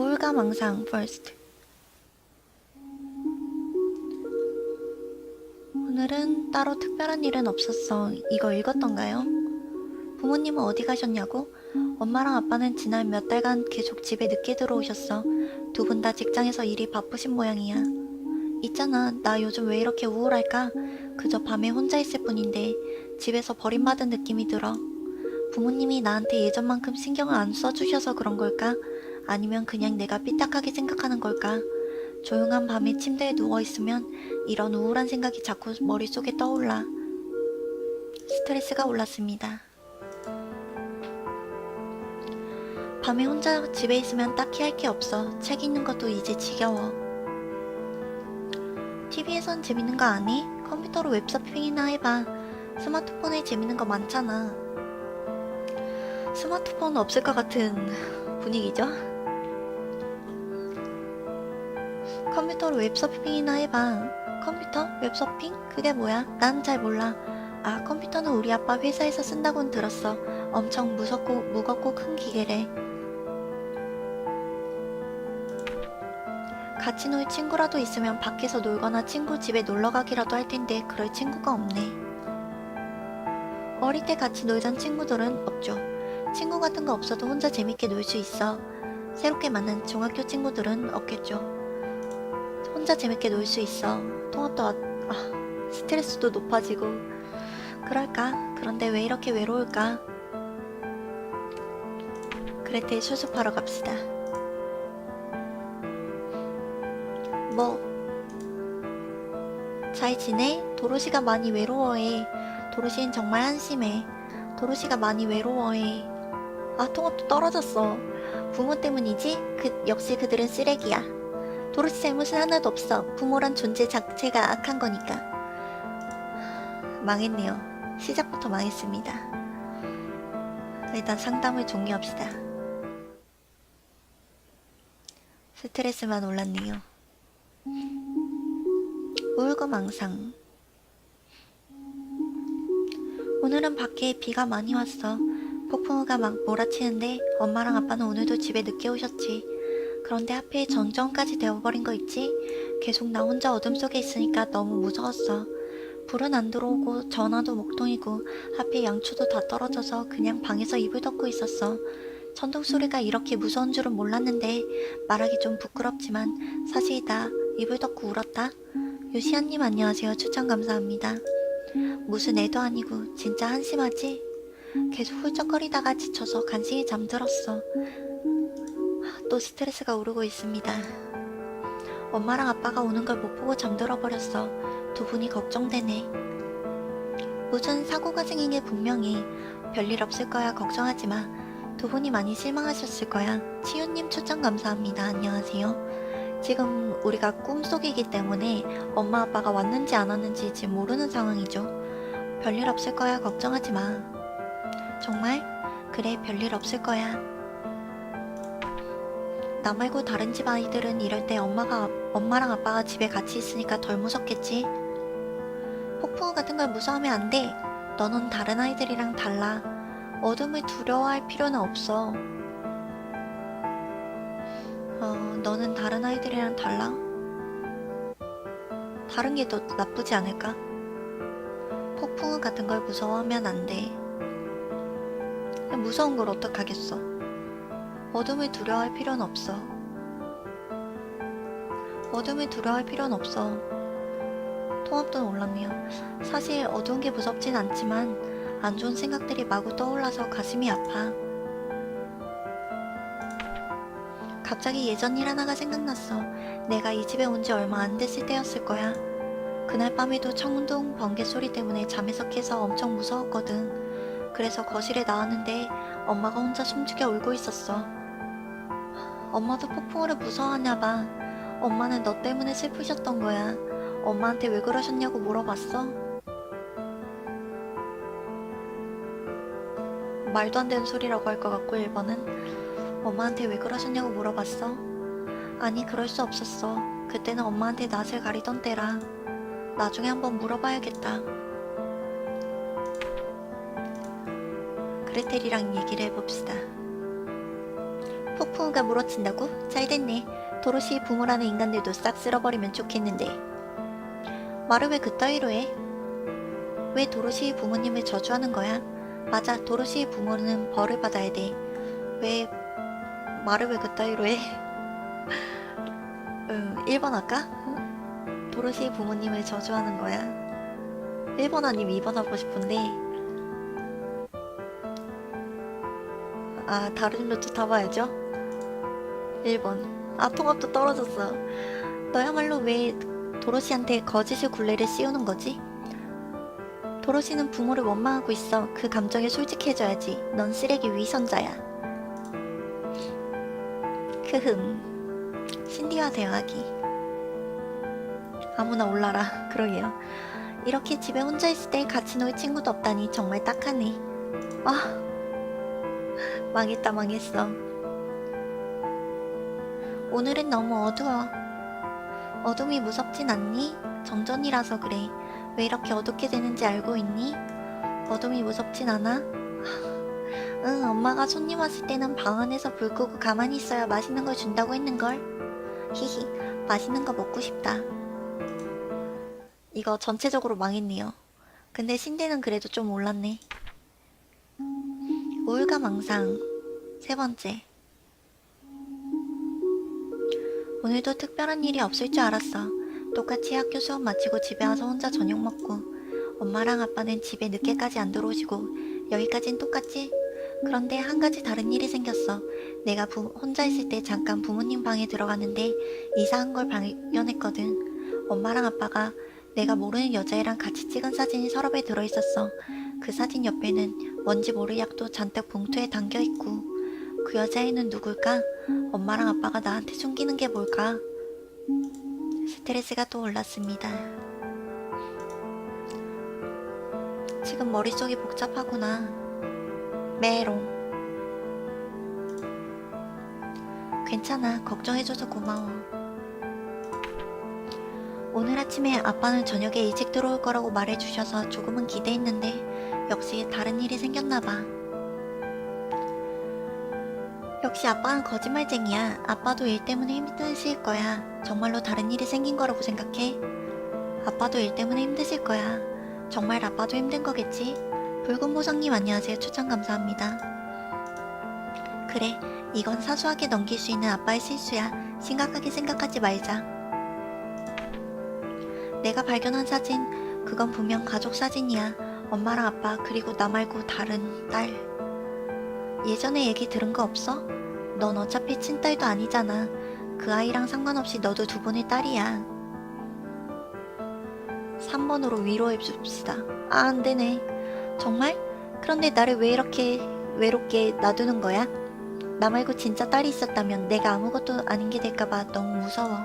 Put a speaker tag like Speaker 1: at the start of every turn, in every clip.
Speaker 1: 우울감 망상 first 오늘은 따로 특별한 일은 없었어. 이거 읽었던가요? 부모님은 어디 가셨냐고? 엄마랑 아빠는 지난 몇 달간 계속 집에 늦게 들어오셨어. 두 분 다 직장에서 일이 바쁘신 모양이야. 있잖아, 나 요즘 왜 이렇게 우울할까? 그저 밤에 혼자 있을 뿐인데 집에서 버림받은 느낌이 들어. 부모님이 나한테 예전만큼 신경을 안 써주셔서 그런 걸까? 아니면 그냥 내가 삐딱하게 생각하는 걸까? 조용한 밤에 침대에 누워있으면 이런 우울한 생각이 자꾸 머릿속에 떠올라. 스트레스가 올랐습니다. 밤에 혼자 집에 있으면 딱히 할 게 없어. 책 읽는 것도 이제 지겨워. TV에선 재밌는 거 아니? 컴퓨터로 웹서핑이나 해봐. 스마트폰에 재밌는 거 많잖아. 스마트폰 없을 것 같은 분위기죠? 컴퓨터로 웹서핑이나 해봐. 컴퓨터? 웹서핑? 그게 뭐야? 난 잘 몰라. 아, 컴퓨터는 우리 아빠 회사에서 쓴다고는 들었어. 엄청 무섭고 무겁고 큰 기계래. 같이 놀 친구라도 있으면 밖에서 놀거나 친구 집에 놀러 가기라도 할 텐데 그럴 친구가 없네. 어릴 때 같이 놀던 친구들은 없죠. 친구 같은 거 없어도 혼자 재밌게 놀 수 있어. 새롭게 만난 중학교 친구들은 없겠죠. 혼자 재밌게 놀 수 있어. 통합도 아, 아, 스트레스도 높아지고 그럴까? 그런데 왜 이렇게 외로울까? 그레텔 수습하러 갑시다. 뭐? 잘 지내? 도로시가 많이 외로워해. 도로시는 정말 한심해. 도로시가 많이 외로워해. 아, 통합도 떨어졌어. 부모 때문이지? 그, 역시 그들은 쓰레기야. 도로시 잘못은 하나도 없어. 부모란 존재 자체가 악한 거니까. 망했네요. 시작부터 망했습니다. 일단 상담을 종료합시다. 스트레스만 올랐네요. 우울감 망상. 오늘은 밖에 비가 많이 왔어. 폭풍우가 막 몰아치는데 엄마랑 아빠는 오늘도 집에 늦게 오셨지. 그런데 하필 정전까지 되어버린 거 있지? 계속 나 혼자 어둠 속에 있으니까 너무 무서웠어. 불은 안 들어오고 전화도 목동이고 하필 양초도 다 떨어져서 그냥 방에서 이불 덮고 있었어. 천둥 소리가 이렇게 무서운 줄은 몰랐는데 말하기 좀 부끄럽지만 사실이다. 이불 덮고 울었다. 유시안님 안녕하세요. 추천 감사합니다. 무슨 애도 아니고 진짜 한심하지? 계속 훌쩍거리다가 지쳐서 간신히 잠들었어. 또 스트레스가 오르고 있습니다. 엄마랑 아빠가 오는 걸 못 보고 잠들어 버렸어. 두 분이 걱정되네. 무슨 사고가 생긴 게 분명해. 별일 없을 거야 걱정하지 마. 두 분이 많이 실망하셨을 거야. 치유님 추천 감사합니다. 안녕하세요. 지금 우리가 꿈속이기 때문에 엄마 아빠가 왔는지 안 왔는지 지금 모르는 상황이죠. 별일 없을 거야 걱정하지 마. 정말? 그래 별일 없을 거야. 나 말고 다른 집 아이들은 이럴 때 엄마가 엄마랑 아빠가 집에 같이 있으니까 덜 무섭겠지. 폭풍우 같은 걸 무서워하면 안 돼. 너는 다른 아이들이랑 달라. 어둠을 두려워할 필요는 없어. 어, 너는 다른 아이들이랑 달라? 다른 게 더 나쁘지 않을까? 폭풍우 같은 걸 무서워하면 안 돼. 무서운 걸 어떡하겠어. 어둠을 두려워할 필요는 없어. 어둠을 두려워할 필요는 없어. 통합도 올랐네요. 사실 어두운 게 무섭진 않지만 안 좋은 생각들이 마구 떠올라서 가슴이 아파. 갑자기 예전 일 하나가 생각났어. 내가 이 집에 온 지 얼마 안 됐을 때였을 거야. 그날 밤에도 청둥 번개 소리 때문에 잠에서 깨서 엄청 무서웠거든. 그래서 거실에 나왔는데 엄마가 혼자 숨죽여 울고 있었어. 엄마도 폭풍우를 무서워하나 봐. 엄마는 너 때문에 슬프셨던 거야. 엄마한테 왜 그러셨냐고 물어봤어? 말도 안 되는 소리라고 할 것 같고 1번은 엄마한테 왜 그러셨냐고 물어봤어? 아니 그럴 수 없었어. 그때는 엄마한테 낯을 가리던 때라. 나중에 한번 물어봐야겠다. 그레텔이랑 얘기를 해봅시다. 폭풍우가 몰아친다고? 잘됐네. 도로시 부모라는 인간들도 싹 쓸어버리면 좋겠는데. 말을 왜 그따위로 해? 왜 도로시 부모님을 저주하는 거야? 맞아, 도로시 부모는 벌을 받아야 돼. 왜 말을 왜 그따위로 해? 음, 1번 할까? 도로시 부모님을 저주하는 거야. 1번 아니면 2번 하고 싶은데 아 다른 루트 타봐야죠 1번. 아 통합도 떨어졌어 너야말로 왜 도로시한테 거짓의 굴레를 씌우는 거지? 도로시는 부모를 원망하고 있어 그 감정에 솔직해져야지 넌 쓰레기 위선자야. 크흠 신디와 대화하기. 아무나 올라라. 그러게요. 이렇게 집에 혼자 있을 때 같이 놀 친구도 없다니 정말 딱하네. 아 망했다 망했어 오늘은 너무 어두워. 어둠이 무섭진 않니? 정전이라서 그래. 왜 이렇게 어둡게 되는지 알고 있니? 어둠이 무섭진 않아? 응 엄마가 손님 왔을 때는 방 안에서 불 끄고 가만히 있어야 맛있는 걸 준다고 했는걸? 히히 맛있는 거 먹고 싶다. 이거 전체적으로 망했네요. 근데 신대는 그래도 좀 올랐네. 우울감 망상 세 번째 오늘도 특별한 일이 없을 줄 알았어. 똑같이 학교 수업 마치고 집에 와서 혼자 저녁 먹고 엄마랑 아빠는 집에 늦게까지 안 들어오시고 여기까진 똑같지? 그런데 한 가지 다른 일이 생겼어. 내가 부- 혼자 있을 때 잠깐 부모님 방에 들어갔는데 이상한 걸 발견했거든. 엄마랑 아빠가 내가 모르는 여자애랑 같이 찍은 사진이 서랍에 들어있었어. 그 사진 옆에는 뭔지 모를 약도 잔뜩 봉투에 담겨있고 그 여자애는 누굴까? 엄마랑 아빠가 나한테 숨기는 게 뭘까? 스트레스가 또 올랐습니다. 지금 머릿속이 복잡하구나. 메롱. 괜찮아. 걱정해줘서 고마워. 오늘 아침에 아빠는 저녁에 일찍 들어올 거라고 말해주셔서 조금은 기대했는데 역시 다른 일이 생겼나봐. 역시 아빠는 거짓말쟁이야. 아빠도 일 때문에 힘드실 거야. 정말로 다른 일이 생긴 거라고 생각해? 아빠도 일 때문에 힘드실 거야. 정말 아빠도 힘든 거겠지? 붉은 보성님 안녕하세요. 추천 감사합니다. 그래, 이건 사소하게 넘길 수 있는 아빠의 실수야. 심각하게 생각하지 말자. 내가 발견한 사진, 그건 분명 가족 사진이야. 엄마랑 아빠, 그리고 나 말고 다른 딸. 예전에 얘기 들은 거 없어? 넌 어차피 친딸도 아니잖아. 그 아이랑 상관없이 너도 두 분의 딸이야. 3번으로 위로해 줍시다. 아, 안 되네. 정말? 그런데 나를 왜 이렇게 외롭게 놔두는 거야? 나 말고 진짜 딸이 있었다면 내가 아무것도 아닌 게 될까봐 너무 무서워.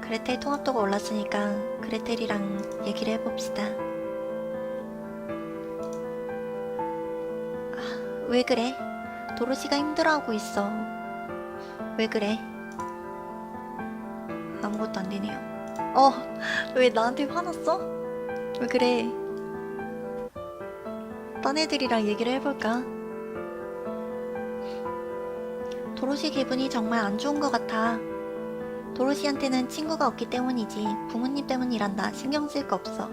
Speaker 1: 그레텔 통합도가 올랐으니까 그레텔이랑 얘기를 해봅시다. 왜 그래? 도로시가 힘들어하고 있어. 왜 그래? 아무것도 안 되네요. 어, 왜 나한테 화났어? 왜 그래? 딴 애들이랑 얘기를 해볼까? 도로시 기분이 정말 안 좋은 것 같아. 도로시한테는 친구가 없기 때문이지 부모님 때문이란다. 신경 쓸 거 없어.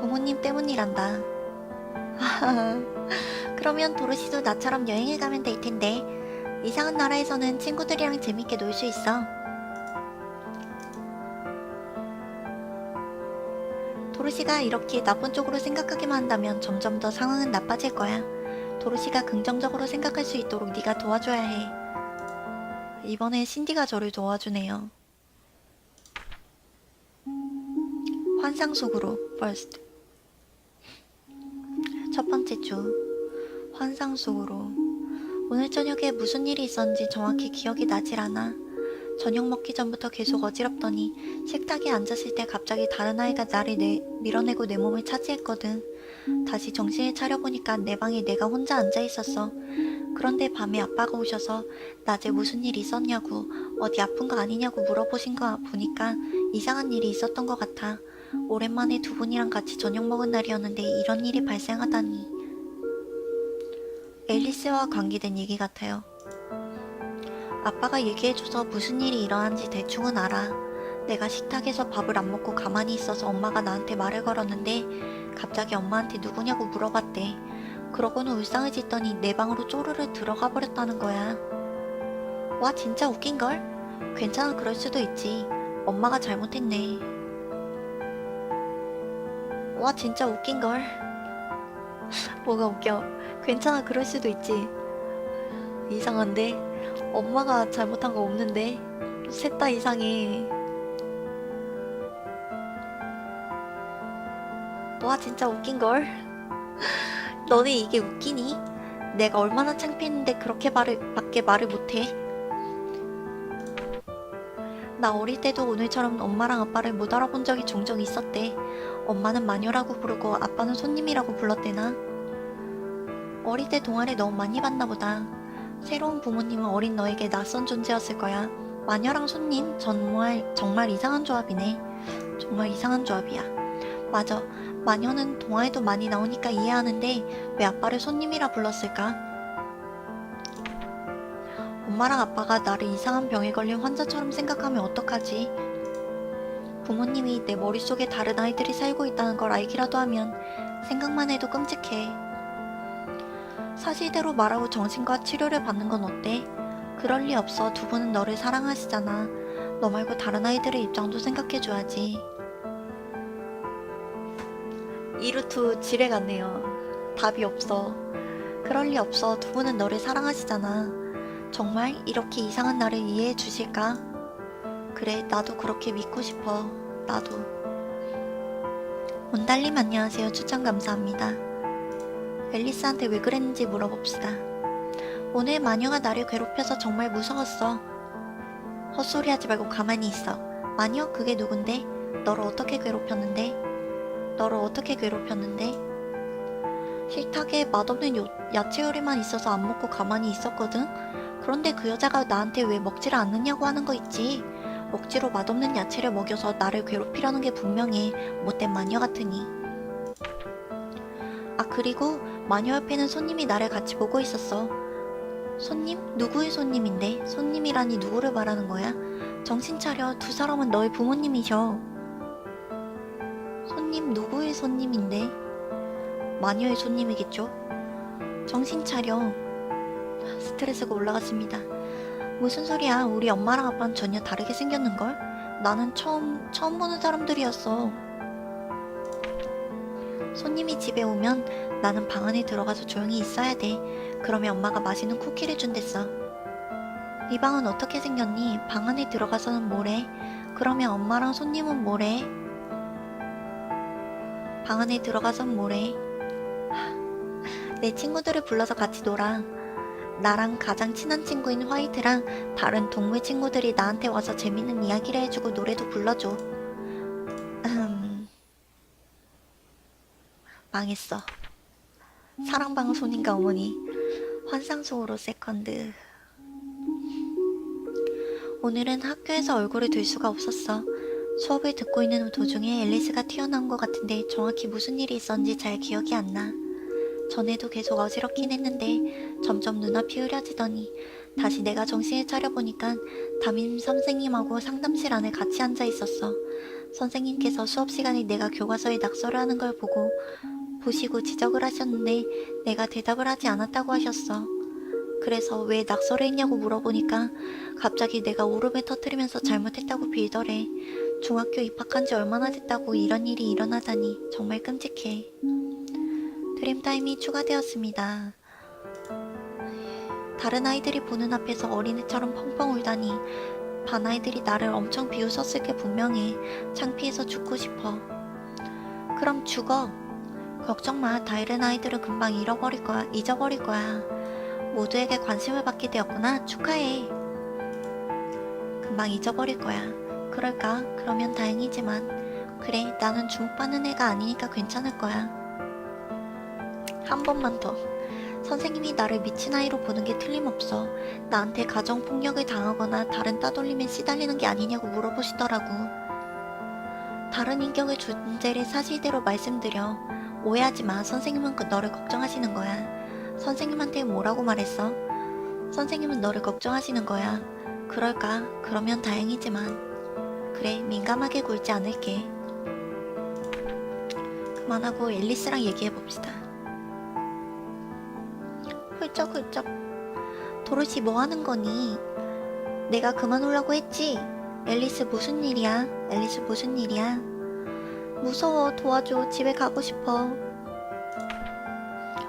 Speaker 1: 부모님 때문이란다. 그러면 도로시도 나처럼 여행을 가면 될 텐데 이상한 나라에서는 친구들이랑 재밌게 놀 수 있어. 도로시가 이렇게 나쁜 쪽으로 생각하기만 한다면 점점 더 상황은 나빠질 거야. 도로시가 긍정적으로 생각할 수 있도록 네가 도와줘야 해. 이번에 신디가 저를 도와주네요. 환상 속으로 first. 첫 번째 주 환상 속으로 오늘 저녁에 무슨 일이 있었는지 정확히 기억이 나질 않아. 저녁 먹기 전부터 계속 어지럽더니 식탁에 앉았을 때 갑자기 다른 아이가 나를 내, 밀어내고 내 몸을 차지했거든. 다시 정신을 차려보니까 내 방에 내가 혼자 앉아 있었어. 그런데 밤에 아빠가 오셔서 낮에 무슨 일 있었냐고 어디 아픈 거 아니냐고 물어보신 거 보니까 이상한 일이 있었던 것 같아. 오랜만에 두 분이랑 같이 저녁 먹은 날이었는데 이런 일이 발생하다니. 앨리스와 관계된 얘기 같아요. 아빠가 얘기해줘서 무슨 일이 일어난지 대충은 알아. 내가 식탁에서 밥을 안 먹고 가만히 있어서 엄마가 나한테 말을 걸었는데 갑자기 엄마한테 누구냐고 물어봤대. 그러고는 울상을 짓더니 내 방으로 쪼르르 들어가 버렸다는 거야. 와 진짜 웃긴걸? 괜찮아 그럴 수도 있지. 엄마가 잘못했네. 와 진짜 웃긴걸? 뭐가 웃겨? 괜찮아 그럴 수도 있지. 이상한데? 엄마가 잘못한 거 없는데? 셋 다 이상해. 와 진짜 웃긴걸? 너네 이게 웃기니? 내가 얼마나 창피했는데 그렇게 말을 밖에 말을 못해? 나 어릴 때도 오늘처럼 엄마랑 아빠를 못 알아본 적이 종종 있었대. 엄마는 마녀라고 부르고 아빠는 손님이라고 불렀대나? 어릴 때 동화를 너무 많이 봤나 보다. 새로운 부모님은 어린 너에게 낯선 존재였을 거야. 마녀랑 손님 정말 정말 이상한 조합이네. 정말 이상한 조합이야. 맞아. 마녀는 동화에도 많이 나오니까 이해하는데 왜 아빠를 손님이라 불렀을까? 엄마랑 아빠가 나를 이상한 병에 걸린 환자처럼 생각하면 어떡하지? 부모님이 내 머릿속에 다른 아이들이 살고 있다는 걸 알기라도 하면 생각만 해도 끔찍해. 사실대로 말하고 정신과 치료를 받는 건 어때? 그럴 리 없어. 두 분은 너를 사랑하시잖아. 너 말고 다른 아이들의 입장도 생각해줘야지. 이루투 지뢰 같네요. 답이 없어. 그럴 리 없어. 두 분은 너를 사랑하시잖아. 정말 이렇게 이상한 나를 이해해 주실까? 그래, 나도 그렇게 믿고 싶어. 나도. 온달님 안녕하세요. 추천 감사합니다. 앨리스한테 왜 그랬는지 물어봅시다. 오늘 마녀가 나를 괴롭혀서 정말 무서웠어. 헛소리 하지 말고 가만히 있어. 마녀, 그게 누군데? 너를 어떻게 괴롭혔는데? 너를 어떻게 괴롭혔는데? 식탁에 맛없는 요- 야채 요리만 있어서 안 먹고 가만히 있었거든? 그런데 그 여자가 나한테 왜 먹지를 않느냐고 하는 거 있지? 억지로 맛없는 야채를 먹여서 나를 괴롭히려는 게 분명해. 못된 마녀 같으니. 아, 그리고 마녀 옆에는 손님이 나를 같이 보고 있었어. 손님? 누구의 손님인데? 손님이라니 누구를 말하는 거야? 정신 차려. 두 사람은 너의 부모님이셔. 손님 누구의 손님인데? 마녀의 손님이겠죠? 정신 차려. 스트레스가 올라갔습니다. 무슨 소리야? 우리 엄마랑 아빠는 전혀 다르게 생겼는걸? 나는 처음, 처음 보는 사람들이었어. 손님이 집에 오면 나는 방 안에 들어가서 조용히 있어야 돼. 그러면 엄마가 맛있는 쿠키를 준댔어. 네 방은 어떻게 생겼니? 방 안에 들어가서는 뭐래? 그러면 엄마랑 손님은 뭐래? 방 안에 들어가선 뭐래? 하, 내 친구들을 불러서 같이 놀아. 나랑 가장 친한 친구인 화이트랑 다른 동물 친구들이 나한테 와서 재밌는 이야기를 해주고 노래도 불러줘. 음... 망했어. 사랑방송인가 어머니. 환상 속으로 세컨드. 오늘은 학교에서 얼굴을 들 수가 없었어. 수업을 듣고 있는 도중에 앨리스가 튀어나온 것 같은데 정확히 무슨 일이 있었는지 잘 기억이 안 나. 전에도 계속 어지럽긴 했는데 점점 눈앞이 흐려지더니 다시 내가 정신을 차려보니까 담임 선생님하고 상담실 안에 같이 앉아 있었어. 선생님께서 수업 시간에 내가 교과서에 낙서를 하는 걸 보고 보시고 지적을 하셨는데 내가 대답을 하지 않았다고 하셨어. 그래서 왜 낙서를 했냐고 물어보니까 갑자기 내가 울음을 터뜨리면서 잘못했다고 빌더래. 중학교 입학한 지 얼마나 됐다고 이런 일이 일어나다니 정말 끔찍해. 드림타임이 추가되었습니다. 다른 아이들이 보는 앞에서 어린애처럼 펑펑 울다니 반 아이들이 나를 엄청 비웃었을 게 분명해. 창피해서 죽고 싶어. 그럼 죽어. 걱정 마. 다른 아이들은 금방 잃어버릴 거야. 잊어버릴 거야. 모두에게 관심을 받게 되었구나. 축하해. 금방 잊어버릴 거야. 그럴까? 그러면 다행이지만. 그래, 나는 주목받는 애가 아니니까 괜찮을 거야. 한 번만 더. 선생님이 나를 미친 아이로 보는 게 틀림없어. 나한테 가정폭력을 당하거나 다른 따돌림에 시달리는 게 아니냐고 물어보시더라고. 다른 인격의 존재를 사실대로 말씀드려. 오해하지 마. 선생님은 그 너를 걱정하시는 거야. 선생님한테 뭐라고 말했어? 선생님은 너를 걱정하시는 거야. 그럴까? 그러면 다행이지만. 그래, 민감하게 굴지 않을게. 그만하고 앨리스랑 얘기해봅시다. 훌쩍훌쩍. 도로시 뭐 하는 거니? 내가 그만 오려고 했지? 앨리스 무슨 일이야? 앨리스 무슨 일이야? 무서워 도와줘 집에 가고 싶어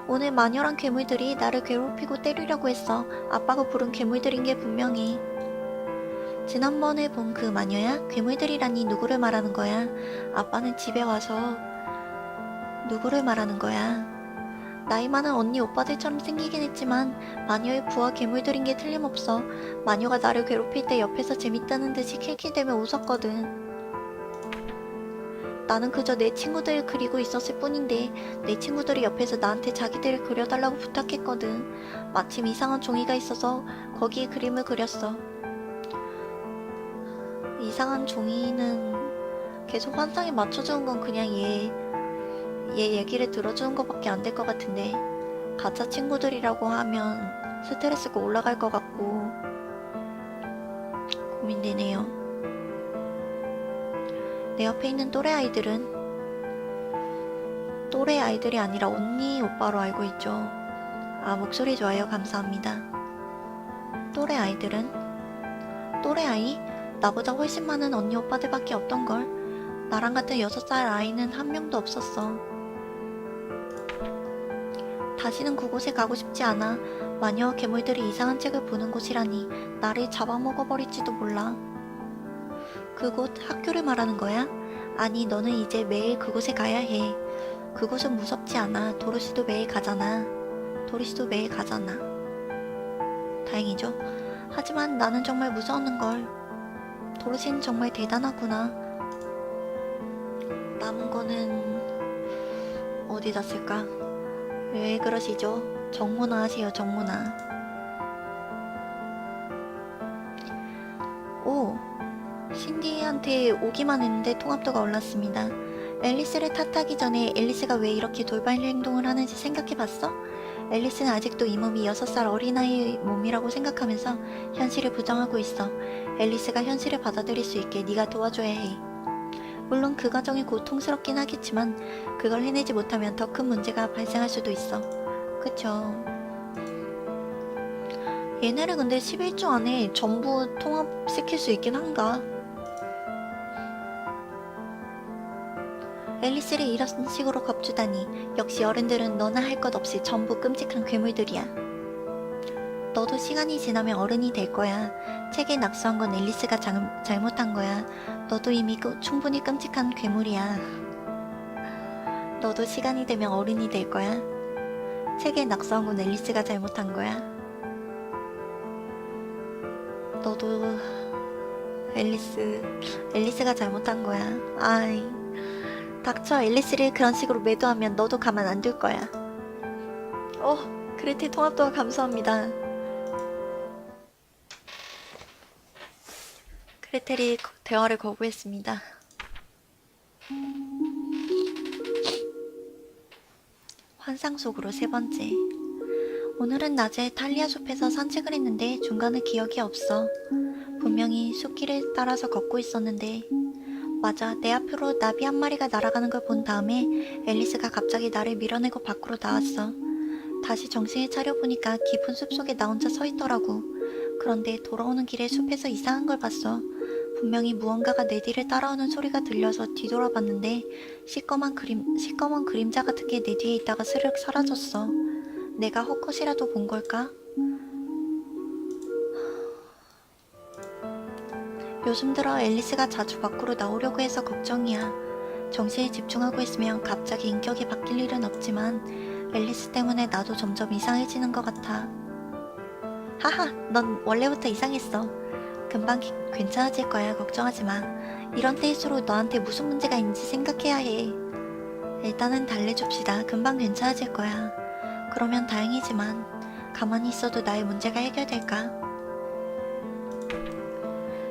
Speaker 1: 오늘 마녀랑 괴물들이 나를 괴롭히고 때리려고 했어 아빠가 부른 괴물들인 게 분명해 지난번에 본 그 마녀야? 괴물들이라니 누구를 말하는 거야? 아빠는 집에 와서 누구를 말하는 거야? 나이 많은 언니 오빠들처럼 생기긴 했지만 마녀의 부하 괴물들인 게 틀림없어 마녀가 나를 괴롭힐 때 옆에서 재밌다는 듯이 킬킬대며 웃었거든. 나는 그저 내 친구들을 그리고 있었을 뿐인데 내 친구들이 옆에서 나한테 자기들을 그려달라고 부탁했거든. 마침 이상한 종이가 있어서 거기에 그림을 그렸어. 이상한 종이는 계속 환상에 맞춰주는 건 그냥 얘, 얘 얘기를 들어주는 것밖에 안 될 것 같은데 가짜 친구들이라고 하면 스트레스가 올라갈 것 같고 고민되네요. 내 옆에 있는 또래 아이들은 또래 아이들이 아니라 언니 오빠로 알고 있죠. 아 목소리 좋아요 감사합니다. 또래 아이들은 또래 아이 나보다 훨씬 많은 언니 오빠들밖에 없던 걸 나랑 같은 여섯 살 아이는 한 명도 없었어. 다시는 그곳에 가고 싶지 않아. 마녀와 괴물들이 이상한 책을 보는 곳이라니 나를 잡아먹어버릴지도 몰라. 그곳 학교를 말하는 거야? 아니, 너는 이제 매일 그곳에 가야 해. 그곳은 무섭지 않아. 도로시도 매일 가잖아. 도로시도 매일 가잖아. 다행이죠. 하지만 나는 정말 무서웠는걸. 도로시는 정말 대단하구나. 남은 거는 어디다 쓸까? 왜 그러시죠? 정모나 하세요, 정모나. 오, 신디한테 오기만 했는데 통합도가 올랐습니다. 앨리스를 탓하기 전에 앨리스가 왜 이렇게 돌발 행동을 하는지 생각해봤어? 앨리스는 아직도 이 몸이 6살 어린아이의 몸이라고 생각하면서 현실을 부정하고 있어. 앨리스가 현실을 받아들일 수 있게 네가 도와줘야 해. 물론 그 과정이 고통스럽긴 하겠지만 그걸 해내지 못하면 더 큰 문제가 발생할 수도 있어. 그쵸. 얘네를 근데 11주 안에 전부 통합시킬 수 있긴 한가? 앨리스를 이런 식으로 겁주다니 역시 어른들은 너나 할 것 없이 전부 끔찍한 괴물들이야. 너도 시간이 지나면 어른이 될 거야. 책에 낙서한 건 앨리스가 잘, 잘못한 거야. 너도 이미 그- 충분히 끔찍한 괴물이야. 너도 시간이 되면 어른이 될 거야. 책에 낙서한 건 앨리스가 잘못한 거야. 너도 앨리스, 앨리스가 잘못한 거야. 아이, 닥쳐 앨리스를 그런 식으로 매도하면 너도 가만 안 둘 거야. 어, 그레텔 통합도가 감사합니다. 그레텔이 거- 대화를 거부했습니다. 환상 속으로 세 번째. 오늘은 낮에 탈리아 숲에서 산책을 했는데 중간에 기억이 없어. 분명히 숲길을 따라서 걷고 있었는데 맞아 내 앞으로 나비 한 마리가 날아가는 걸 본 다음에 앨리스가 갑자기 나를 밀어내고 밖으로 나왔어. 다시 정신을 차려보니까 깊은 숲 속에 나 혼자 서 있더라고. 그런데 돌아오는 길에 숲에서 이상한 걸 봤어. 분명히 무언가가 내 뒤를 따라오는 소리가 들려서 뒤돌아봤는데 시꺼먼 그림, 시꺼먼 그림자 같은 게 내 뒤에 있다가 스르륵 사라졌어. 내가 헛것이라도 본 걸까? 요즘 들어 앨리스가 자주 밖으로 나오려고 해서 걱정이야. 정시에 집중하고 있으면 갑자기 인격이 바뀔 일은 없지만 앨리스 때문에 나도 점점 이상해지는 것 같아. 하하, 넌 원래부터 이상했어. 금방 기- 괜찮아질 거야. 걱정하지 마. 이런 때일수록 너한테 무슨 문제가 있는지 생각해야 해. 일단은 달래줍시다. 금방 괜찮아질 거야. 그러면 다행이지만 가만히 있어도 나의 문제가 해결될까?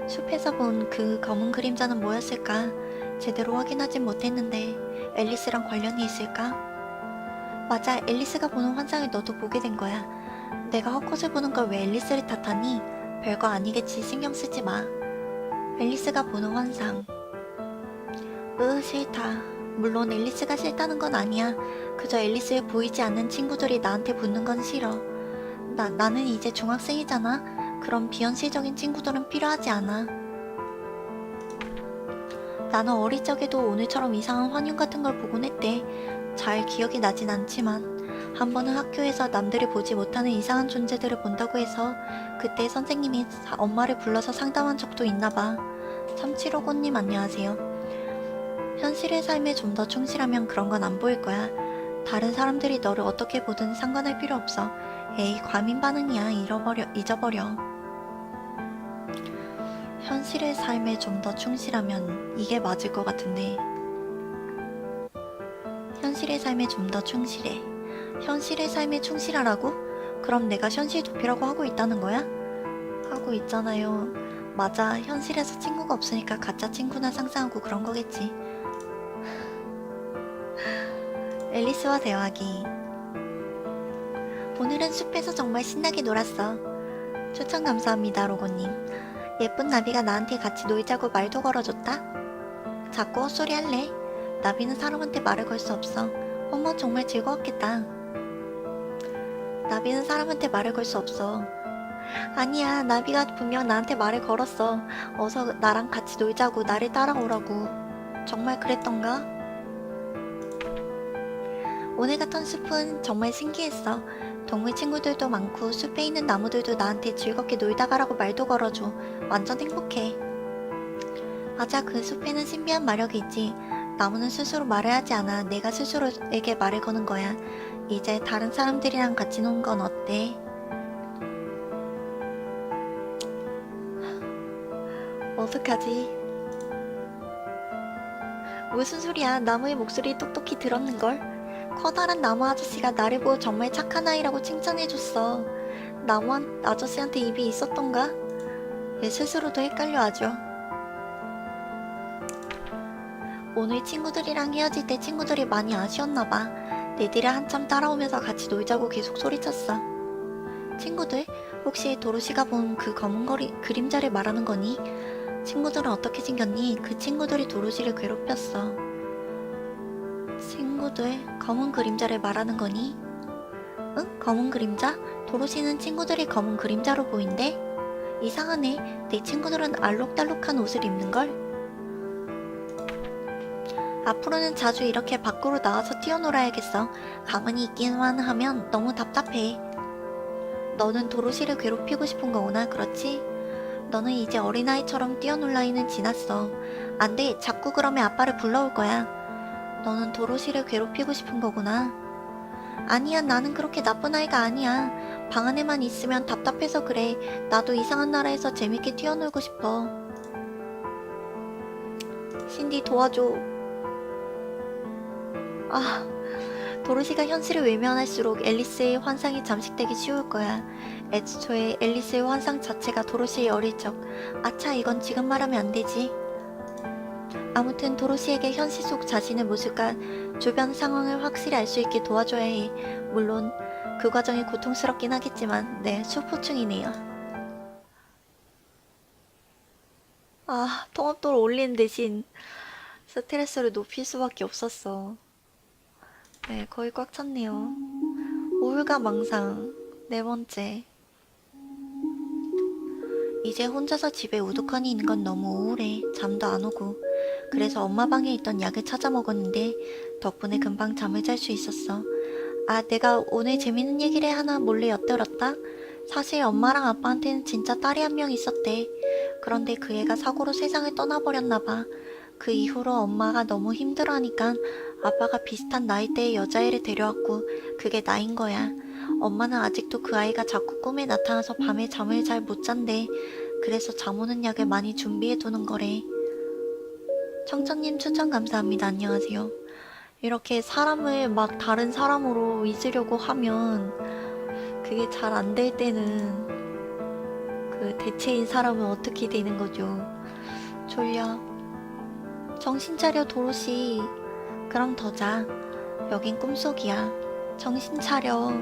Speaker 1: 숲에서 본 그 검은 그림자는 뭐였을까? 제대로 확인하진 못했는데 앨리스랑 관련이 있을까? 맞아, 앨리스가 보는 환상을 너도 보게 된 거야. 내가 헛것을 보는 걸 왜 앨리스를 탓하니? 별거 아니겠지, 신경 쓰지 마. 앨리스가 보는 환상. 으, 싫다. 물론 앨리스가 싫다는 건 아니야. 그저 앨리스에 보이지 않는 친구들이 나한테 붙는 건 싫어. 나, 나는 이제 중학생이잖아. 그럼 비현실적인 친구들은 필요하지 않아. 나는 어릴 적에도 오늘처럼 이상한 환영 같은 걸 보곤 했대. 잘 기억이 나진 않지만 한 번은 학교에서 남들이 보지 못하는 이상한 존재들을 본다고 해서 그때 선생님이 사- 엄마를 불러서 상담한 적도 있나 봐. 참치로고님 안녕하세요. 현실의 삶에 좀 더 충실하면 그런 건 안 보일 거야. 다른 사람들이 너를 어떻게 보든 상관할 필요 없어. 에이, 과민 반응이야. 잃어버려, 잊어버려. 현실의 삶에 좀 더 충실하면 이게 맞을 것 같은데. 현실의 삶에 좀 더 충실해. 현실의 삶에 충실하라고? 그럼 내가 현실 도피라고 하고 있다는 거야? 하고 있잖아요. 맞아. 현실에서 친구가 없으니까 가짜 친구나 상상하고 그런 거겠지. 앨리스와 대화하기. 오늘은 숲에서 정말 신나게 놀았어. 추천 감사합니다, 로고님. 예쁜 나비가 나한테 같이 놀자고 말도 걸어줬다. 자꾸 헛소리 할래? 나비는 사람한테 말을 걸 수 없어. 어머, 정말 즐거웠겠다. 나비는 사람한테 말을 걸 수 없어. 아니야, 나비가 분명 나한테 말을 걸었어. 어서 나랑 같이 놀자고, 나를 따라오라고. 정말 그랬던가? 오늘 같은 숲은 정말 신기했어. 동물 친구들도 많고 숲에 있는 나무들도 나한테 즐겁게 놀다 가라고 말도 걸어줘. 완전 행복해. 맞아, 그 숲에는 신비한 마력이 있지. 나무는 스스로 말을 하지 않아. 내가 스스로에게 말을 거는 거야. 이제 다른 사람들이랑 같이 노는 건 어때? 어떡하지? 무슨 소리야? 나무의 목소리 똑똑히 들었는걸? 커다란 나무 아저씨가 나를 보고 정말 착한 아이라고 칭찬해줬어. 나무 한- 아저씨한테 입이 있었던가? 얘 스스로도 헷갈려 하죠. 오늘 친구들이랑 헤어질 때 친구들이 많이 아쉬웠나봐. 내 뒤를 한참 따라오면서 같이 놀자고 계속 소리쳤어. 친구들, 혹시 도로시가 본 그 검은 거리, 그림자를 말하는 거니? 친구들은 어떻게 생겼니? 그 친구들이 도로시를 괴롭혔어. 친구들, 검은 그림자를 말하는 거니? 응? 검은 그림자? 도로시는 친구들이 검은 그림자로 보인대? 이상하네. 내 친구들은 알록달록한 옷을 입는걸? 앞으로는 자주 이렇게 밖으로 나와서 뛰어놀아야겠어. 가만히 있기만 하면 너무 답답해. 너는 도로시를 괴롭히고 싶은 거구나, 그렇지? 너는 이제 어린아이처럼 뛰어놀 나이는 지났어. 안 돼, 자꾸 그러면 아빠를 불러올 거야. 너는 도로시를 괴롭히고 싶은 거구나. 아니야, 나는 그렇게 나쁜 아이가 아니야. 방 안에만 있으면 답답해서 그래. 나도 이상한 나라에서 재밌게 뛰어놀고 싶어. 신디 도와줘. 아, 도로시가 현실을 외면할수록 앨리스의 환상이 잠식되기 쉬울 거야. 애초에 앨리스의 환상 자체가 도로시의 어릴 적. 아차, 이건 지금 말하면 안 되지. 아무튼 도로시에게 현실 속 자신의 모습과 주변 상황을 확실히 알 수 있게 도와줘야 해. 물론 그 과정이 고통스럽긴 하겠지만, 네, 수포충이네요. 아, 통합도를 올리는 대신 스트레스를 높일 수밖에 없었어. 네, 거의 꽉 찼네요. 우울과 망상, 네 번째. 이제 혼자서 집에 우두커니 있는 건 너무 우울해. 잠도 안 오고. 그래서 엄마 방에 있던 약을 찾아 먹었는데 덕분에 금방 잠을 잘 수 있었어. 아, 내가 오늘 재밌는 얘기를 하나 몰래 엿들었다? 사실 엄마랑 아빠한테는 진짜 딸이 한 명 있었대. 그런데 그 애가 사고로 세상을 떠나버렸나봐. 그 이후로 엄마가 너무 힘들어하니까 아빠가 비슷한 나이대의 여자애를 데려왔고 그게 나인 거야. 엄마는 아직도 그 아이가 자꾸 꿈에 나타나서 밤에 잠을 잘 못 잔대. 그래서 잠 오는 약을 많이 준비해 두는 거래. 청천님 추천 감사합니다. 안녕하세요. 이렇게 사람을 막 다른 사람으로 잊으려고 하면 그게 잘 안 될 때는 그 대체인 사람은 어떻게 되는 거죠? 졸려. 정신 차려 도로시. 그럼 더 자. 여긴 꿈속이야. 정신 차려.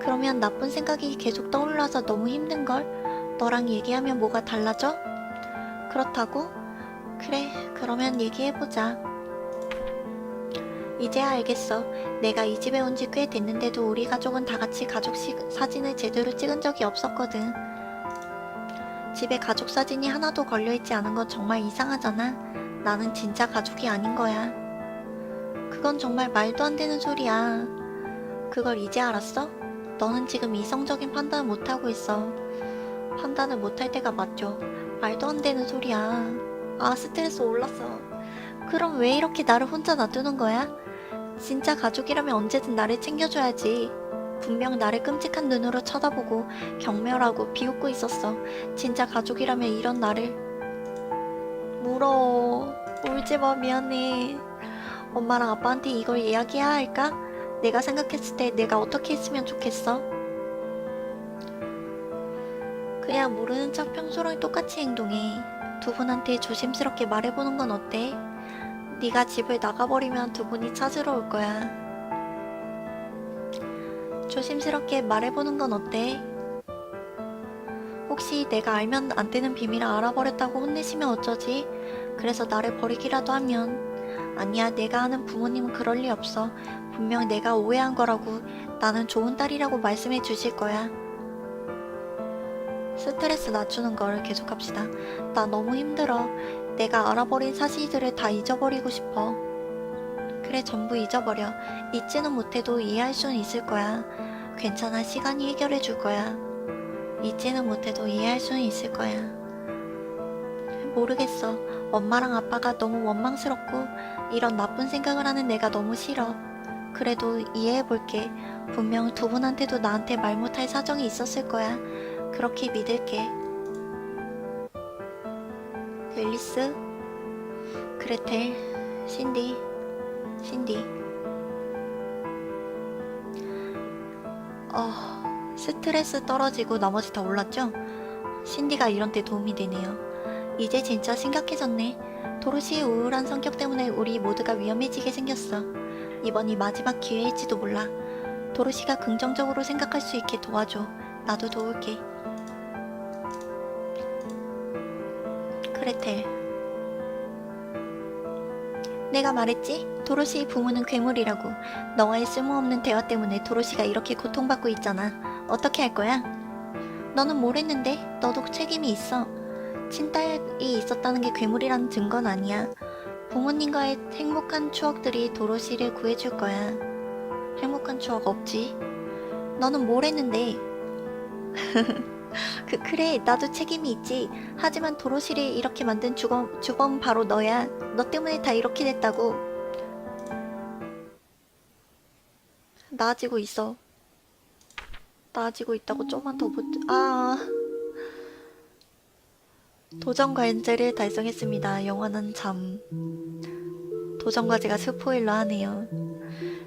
Speaker 1: 그러면 나쁜 생각이 계속 떠올라서 너무 힘든걸? 너랑 얘기하면 뭐가 달라져? 그렇다고? 그래, 그러면 얘기해보자. 이제야 알겠어. 내가 이 집에 온 지 꽤 됐는데도 우리 가족은 다 같이 가족 시- 사진을 제대로 찍은 적이 없었거든. 집에 가족 사진이 하나도 걸려있지 않은 건 정말 이상하잖아. 나는 진짜 가족이 아닌 거야. 그건 정말 말도 안 되는 소리야. 그걸 이제 알았어? 너는 지금 이성적인 판단을 못하고 있어. 판단을 못할 때가 맞죠. 말도 안 되는 소리야. 아, 스트레스 올랐어. 그럼 왜 이렇게 나를 혼자 놔두는 거야? 진짜 가족이라면 언제든 나를 챙겨줘야지. 분명 나를 끔찍한 눈으로 쳐다보고 경멸하고 비웃고 있었어. 진짜 가족이라면 이런 나를. 울어. 울지 마, 미안해. 엄마랑 아빠한테 이걸 이야기해야 할까? 내가 생각했을 때 내가 어떻게 했으면 좋겠어? 그냥 모르는 척 평소랑 똑같이 행동해. 두 분한테 조심스럽게 말해보는 건 어때? 네가 집을 나가버리면 두 분이 찾으러 올 거야. 조심스럽게 말해보는 건 어때? 혹시 내가 알면 안 되는 비밀을 알아버렸다고 혼내시면 어쩌지? 그래서 나를 버리기라도 하면 아니야 내가 아는 부모님은 그럴 리 없어. 분명 내가 오해한 거라고 나는 좋은 딸이라고 말씀해 주실 거야. 스트레스 낮추는 걸 계속합시다. 나 너무 힘들어. 내가 알아버린 사실들을 다 잊어버리고 싶어. 그래 전부 잊어버려. 잊지는 못해도 이해할 수는 있을 거야. 괜찮아 시간이 해결해 줄 거야. 잊지는 못해도 이해할 수는 있을 거야 모르겠어 엄마랑 아빠가 너무 원망스럽고 이런 나쁜 생각을 하는 내가 너무 싫어. 그래도 이해해볼게. 분명 두 분한테도 나한테 말 못할 사정이 있었을 거야. 그렇게 믿을게. 앨리스, 그레텔, 신디, 신디. 어, 스트레스 떨어지고 나머지 다 올랐죠? 신디가 이런 때 도움이 되네요. 이제 진짜 심각해졌네. 도로시의 우울한 성격 때문에 우리 모두가 위험해지게 생겼어. 이번이 마지막 기회일지도 몰라. 도로시가 긍정적으로 생각할 수 있게 도와줘. 나도 도울게. 그레텔. 내가 말했지? 도로시의 부모는 괴물이라고. 너와의 쓸모없는 대화 때문에 도로시가 이렇게 고통받고 있잖아. 어떻게 할 거야? 너는 뭘 했는데? 너도 책임이 있어. 친딸이 있었다는 게 괴물이라는 증거는 아니야. 부모님과의 행복한 추억들이 도로시를 구해줄 거야. 행복한 추억 없지? 너는 뭘 했는데? 그, 그래, 나도 책임이 있지. 하지만 도로시를 이렇게 만든 주범, 주범 바로 너야. 너 때문에 다 이렇게 됐다고. 나아지고 있어. 나아지고 있다고 좀만 더 못, 아. 도전 과제를 달성했습니다. 영원한 잠. 도전 과제가 스포일러 하네요.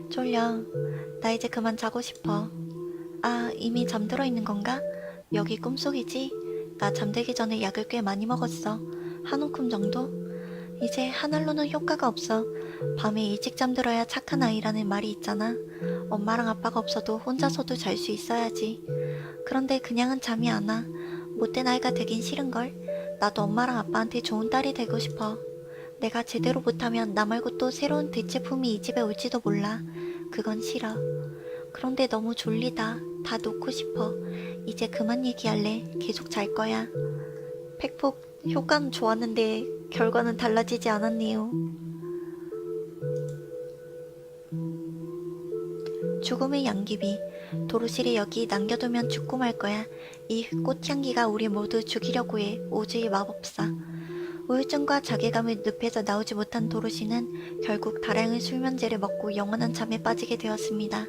Speaker 1: 졸려. 나 이제 그만 자고 싶어. 아, 이미 잠들어 있는 건가? 여기 꿈속이지? 나 잠들기 전에 약을 꽤 많이 먹었어. 한 움큼 정도? 이제 하늘로는 효과가 없어. 밤에 일찍 잠들어야 착한 아이라는 말이 있잖아. 엄마랑 아빠가 없어도 혼자서도 잘 수 있어야지. 그런데 그냥은 잠이 안 와. 못된 아이가 되긴 싫은걸? 나도 엄마랑 아빠한테 좋은 딸이 되고 싶어. 내가 제대로 못하면 나 말고 또 새로운 대체품이 이 집에 올지도 몰라. 그건 싫어. 그런데 너무 졸리다. 다 놓고 싶어. 이제 그만 얘기할래. 계속 잘 거야. 팩폭 효과는 좋았는데 결과는 달라지지 않았네요. 죽음의 양귀비. 도로시를 여기 남겨두면 죽고 말 거야. 이 꽃향기가 우리 모두 죽이려고 해. 오즈의 마법사. 우울증과 자괴감을 늪에서 나오지 못한 도로시는 결국 다량의 수면제를 먹고 영원한 잠에 빠지게 되었습니다.